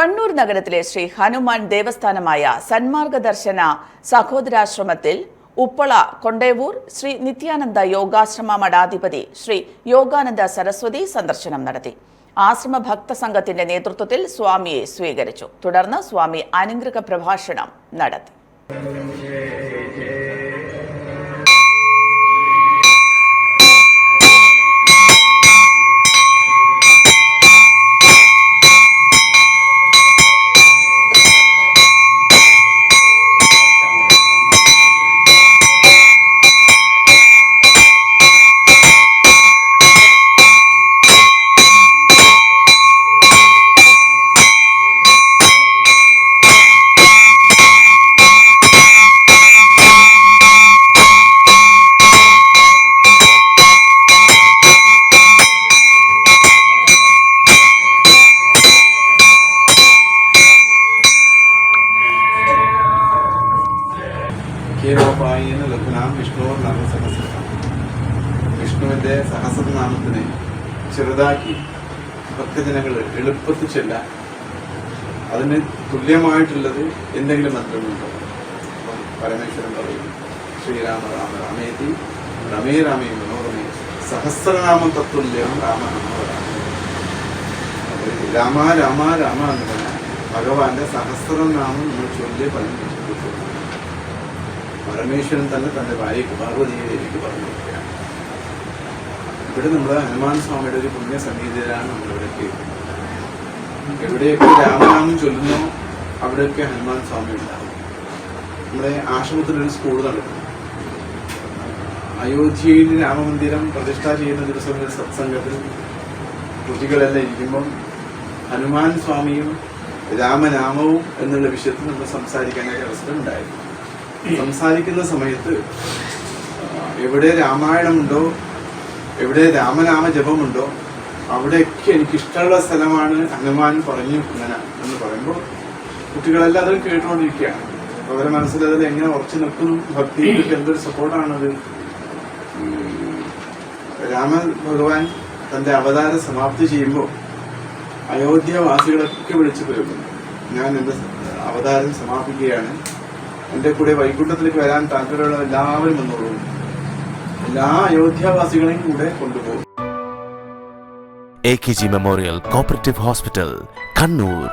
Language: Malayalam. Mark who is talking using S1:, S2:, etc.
S1: കണ്ണൂർ നഗരത്തിലെ ശ്രീ ഹനുമാൻ ദേവസ്ഥാനമായ സന്മാർഗ ദർശന സഹോദരാശ്രമത്തിൽ ഉപ്പള കൊണ്ടേവൂർ ശ്രീ നിത്യാനന്ദ യോഗാശ്രമ മഠാധിപതി ശ്രീ യോഗാനന്ദ സരസ്വതി സന്ദർശനം നടത്തി. ആശ്രമ ഭക്ത സംഘത്തിന്റെ നേതൃത്വത്തിൽ സ്വാമിയെ സ്വീകരിച്ചു. തുടർന്ന് സ്വാമി അനുഗ്രഹ പ്രഭാഷണം നടത്തി.
S2: കേരോപായന ലഘുനാം വിഷ്ണുവർ നാമസഹസ്രം വിഷ്ണുവിന്റെ സഹസ്രനാമത്തിനെ ചെറുതാക്കി ഭക്തജനങ്ങൾ എളുപ്പത്തിൽ ചെല്ലാൻ അതിന് തുല്യമായിട്ടുള്ളത് എന്തെങ്കിലും മന്ത്രമുണ്ടോ പരമേശ്വരൻ പറയും ശ്രീരാമ രാമ രാമേതി രമേ രാമേ മനോരമേ സഹസ്രനാമം തത്തുല്യം രാമ രാമ രാമ രാമ എന്ന് പറഞ്ഞാൽ ഭഗവാന്റെ സഹസ്രനാമം നമ്മൾ ചൊല്ലി പറഞ്ഞു പരമേശ്വരൻ തന്നെ തന്റെ ഭാര്യയ്ക്ക് പാർവതിയിലേക്ക് പറഞ്ഞു ഇവിടെ നമ്മൾ ഹനുമാൻ സ്വാമിയുടെ ഒരു പുണ്യ സംഗീതരാണ് നമ്മളിവിടെ എവിടെയൊക്കെ രാമനാമം ചൊല്ലുന്നോ അവിടെയൊക്കെ ഹനുമാൻ സ്വാമി ഉണ്ടാവും നമ്മുടെ ആശ്രമത്തിൽ ഒരു സ്കൂൾ നടക്കുന്നു. അയോധ്യയിൽ രാമമന്ദിരം പ്രതിഷ്ഠ ചെയ്യുന്ന ദിവസം ഒരു സത്സംഗത്തിൽ കുട്ടികളെല്ലാം ഇരിക്കുമ്പം ഹനുമാൻ സ്വാമിയും രാമനാമവും എന്നുള്ള വിഷയത്തിൽ നമ്മൾ സംസാരിക്കാനായിട്ട് അവസരം ഉണ്ടായിരുന്നു. സംസാരിക്കുന്ന സമയത്ത് എവിടെ രാമായണമുണ്ടോ എവിടെ രാമനാമ ജപമുണ്ടോ അവിടെയൊക്കെ എനിക്ക് ഇഷ്ടമുള്ള സ്ഥലമാണ് ഹനുമാൻ പറഞ്ഞു കുന്നന എന്ന് പറയുമ്പോൾ കുട്ടികളെല്ലാം അത് കേട്ടുകൊണ്ടിരിക്കുകയാണ് അവരുടെ മനസ്സിൽ അതിൽ എങ്ങനെ ഉറച്ചു നിൽക്കുന്നു? ഭക്തി എന്തൊരു സപ്പോർട്ടാണത്? രാമൻ രാമ ഭഗവാൻ തന്റെ അവതാര സമാപ്തി ചെയ്യുമ്പോൾ അയോധ്യവാസികളൊക്കെ വിളിച്ചു വരുന്നു ഞാൻ എന്റെ അവതാരം സമാപിക്കുകയാണ്. എന്റെ കൂടെ വൈകുണ്ഠത്തിലേക്ക് വരാൻ താല്പര്യമുള്ള എല്ലാവരും വന്നോളൂ. എല്ലാ അയോധ്യാവാസികളെയും കൂടെ കൊണ്ടുപോകും.
S3: A K G memorial cooperative hospital Kannur